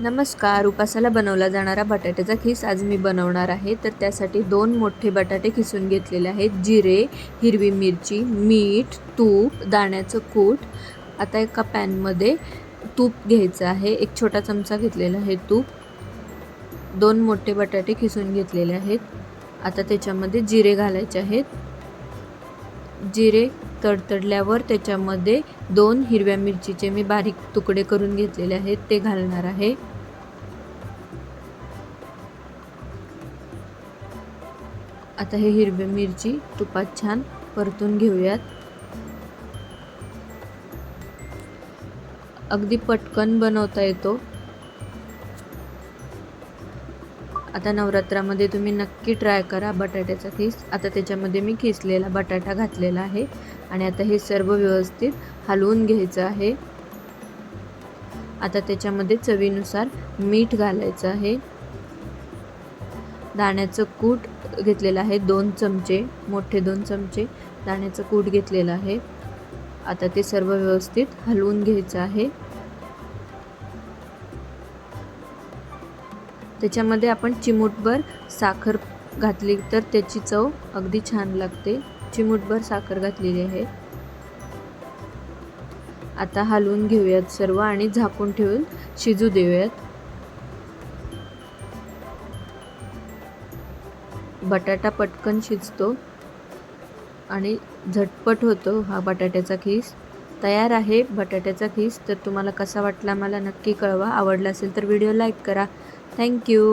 नमस्कार उपासाला बनवला जाणारा बटाट्याचा खीस आज मी बनवणार आहे. तर त्यासाठी दोन मोठे बटाटे खिसून घेतलेले आहेत. जिरे हिरवी मिरची मीठ तूप दाण्याचं कूट. आता एका पॅनमध्ये तूप घ्यायचं आहे. एक छोटा चमचा घेतलेला आहे तूप. दोन मोठे बटाटे खिसून घेतलेले आहेत. आता त्याच्यामध्ये जिरे घालायचे आहेत. जिरे तडतडल्यावर त्याच्यामध्ये दोन हिरव्या मिरचीचे मी बारीक तुकडे करून घेतलेले आहेत ते घालणार आहे. आता हे हिरवी मिरची तुपात छान परतून घेऊयात. अगदी पटकन बनवता येतो. आता नवरात्रामध्ये तुम्ही नक्की ट्राय करा बटाट्याचा खीस. आता त्याच्यामध्ये मी खिसलेला बटाटा घातलेला आहे. आणि आता हे सर्व व्यवस्थित हलवून घ्यायचं आहे. आता त्याच्यामध्ये चवीनुसार मीठ घालायचं आहे. दाण्याचं कूट घेतलेलं आहे. दोन चमचे मोठे दोन चमचे दाण्याचं कूट घेतलेलं आहे. आता ते सर्व व्यवस्थित हलवून घ्यायचं आहे. त्याच्यामध्ये आपण चिमूटभर साखर घातली तर त्याची चव अगदी छान लागते. चिमूटभर साखर घातलेली आहे. आता हलवून घेऊयात सर्व आणि झाकून ठेवून शिजू देऊयात. बटाटा पटकन शिजतो आणि झटपट होतो हा बटाट्याचा खीस. तयार आहे बटाट्याचा खीस. तर तुम्हाला कसा वाटला मला नक्की कळवा. आवडला असेल तर व्हिडिओ लाईक करा. Thank you